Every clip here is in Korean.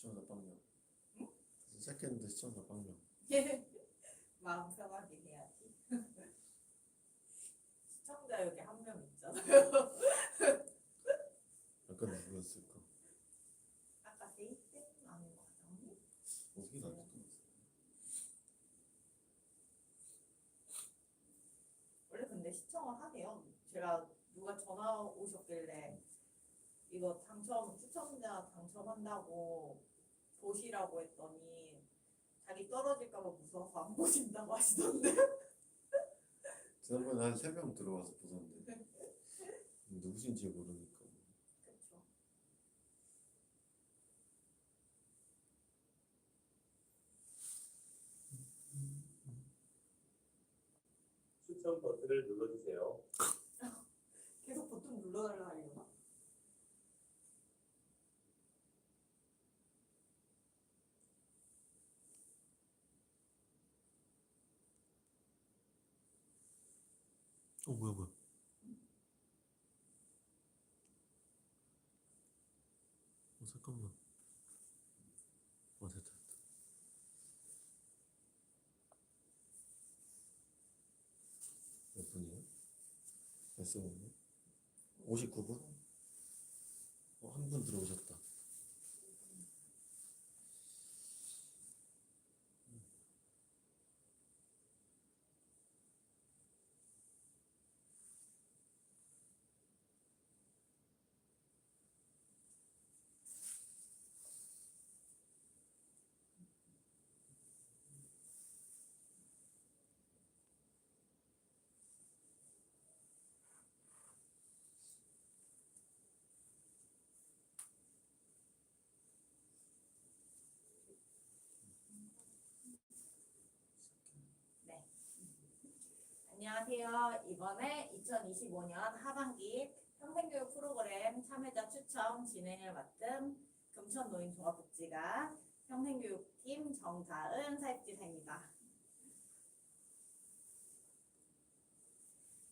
시청자 빵명. 세컨드 시청자 빵명. 마음 편하게 해야지. 시청자 여기 한 명 있잖아요. 아까 누구였을까? 아까 세이템 아닌 것 같아요. 어떻게 나왔을까? 원래 근데 시청을 하대요. 제가 누가 전화 오셨길래 이거 당첨 추첨자 당첨한다고 보시라고 했더니 자기 떨어질까봐 무서워서 안 보신다고 하시던데. 지난번에 한 세 명 들어와서 보셨는데 누구신지 모르니까 그렇죠. 추천 버튼을 눌러주세요. 계속 버튼 눌러달라 하려나? 어 뭐야 뭐야 어 잠깐만 어 됐다 몇 분이야? 몇 분이야? 59분? 어, 한 분 들어오셨다 안녕하세요. 이번에 2025년 하반기 평생교육 프로그램 참여자 추첨 진행을 맡은 금천노인 종합복지가 평생교육팀 정다은 사회복지사입니다.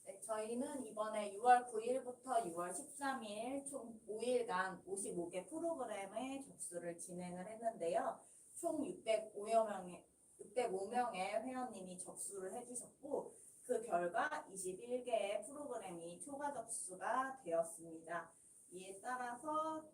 네, 저희는 이번에 6월 9일부터 6월 13일 총 5일간 55개 프로그램의 접수를 진행을 했는데요. 총 605여 명의 605명의 회원님이 접수를 해주셨고 그 결과 21개의 프로그램이 초과 접수가 되었습니다. 이에 따라서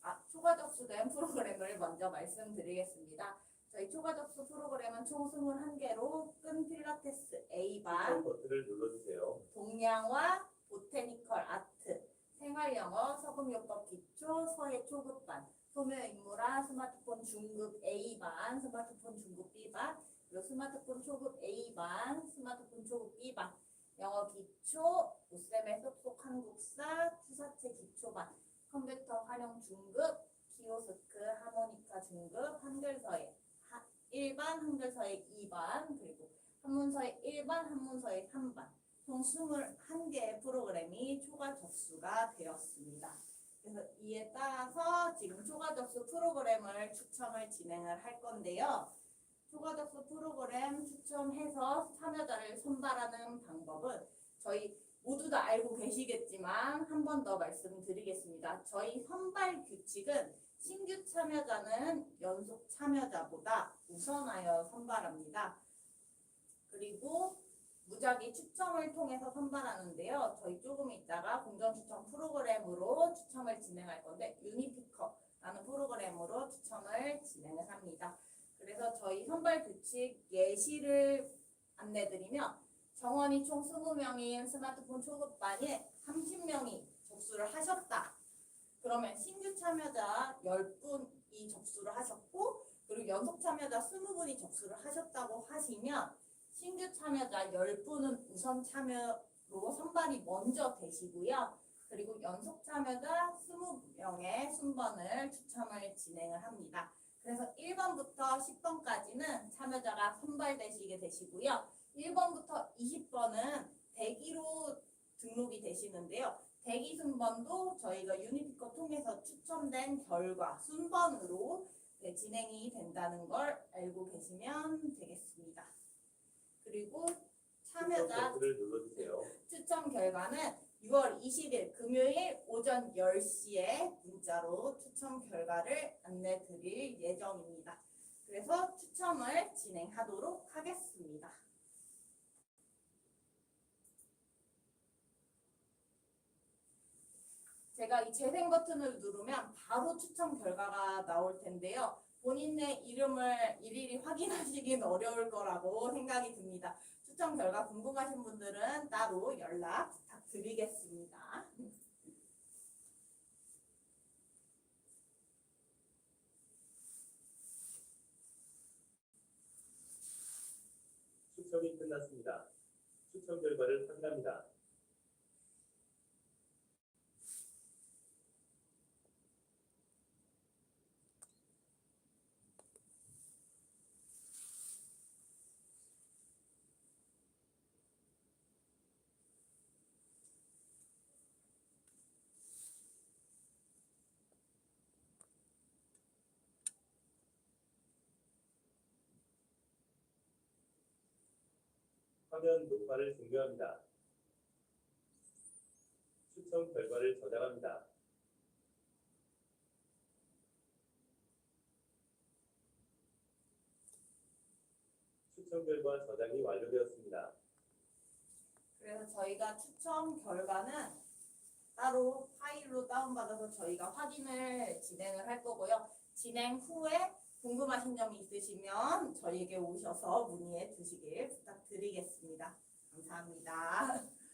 아, 초과 접수된 프로그램을 먼저 말씀드리겠습니다. 저희 초과 접수 프로그램은 총 21개로 끈 필라테스 A반, 버튼을 눌러주세요. 동양화, 보테니컬 아트, 생활영어, 서금요법 기초, 서예 초급반, 소묘인물화, 스마트폰 중급 A반, 스마트폰 중급 B반, 스마트폰 초급 A반, 스마트폰 초급 B반, 영어 기초, 오쌤의 쏙쏙 한국사, 투사체 기초반, 컴퓨터 활용 중급, 키오스크, 하모니카 중급, 한글서예, 하, 1반, 한글서예 2반, 그리고 한문서예 1반, 한문서예 3반, 총 21개의 프로그램이 초과 접수가 되었습니다. 그래서 이에 따라서 지금 초과 접수 프로그램을 추첨을 진행을 할 건데요. 접수 프로그램 추첨해서 참여자를 선발하는 방법은 저희 모두 다 알고 계시겠지만 한 번 더 말씀드리겠습니다. 저희 선발 규칙은 신규 참여자는 연속 참여자보다 우선하여 선발합니다. 그리고 무작위 추첨을 통해서 선발하는데요. 저희 조금 있다가 공정 추첨 프로그램으로 추첨을 진행할 건데 유니피커라는 프로그램으로 추첨을 진행을 합니다. 그래서 저희 선발 규칙 예시를 안내드리면 정원이 총 20명인 스마트폰 초급반에 30명이 접수를 하셨다. 그러면 신규 참여자 10분이 접수를 하셨고 그리고 연속 참여자 20분이 접수를 하셨다고 하시면 신규 참여자 10분은 우선 참여로 선발이 먼저 되시고요. 그리고 연속 참여자 20명의 순번을 추첨을 진행을 합니다. 그래서 1번부터 10번까지는 참여자가 선발되시게 되시고요. 1번부터 20번은 대기로 등록이 되시는데요. 대기 순번도 저희가 유니피커 통해서 추첨된 결과 순번으로 네, 진행이 된다는 걸 알고 계시면 되겠습니다. 그리고 참여자 버튼을 눌러주세요. 추첨 결과는 6월 20일 금요일 오전 10시에 문자로 추첨 결과를 안내 드릴 예정입니다. 그래서 추첨을 진행하도록 하겠습니다. 제가 이 재생 버튼을 누르면 바로 추첨 결과가 나올 텐데요. 본인의 이름을 일일이 확인하시긴 어려울 거라고 생각이 듭니다. 추첨 결과 궁금하신 분들은 따로 연락 부탁드리겠습니다. 추첨이 끝났습니다. 추첨 결과를 확인합니다. 화면 녹화를 종료합니다. 추첨 결과를 저장합니다. 추첨 결과 저장이 완료되었습니다. 그래서 저희가 추첨 결과는 따로 파일로 다운받아서 저희가 확인을 진행을 할 거고요. 진행 후에 궁금하신 점이 있으시면 저희에게 오셔서 문의해 주시길 부탁드리겠습니다. 감사합니다.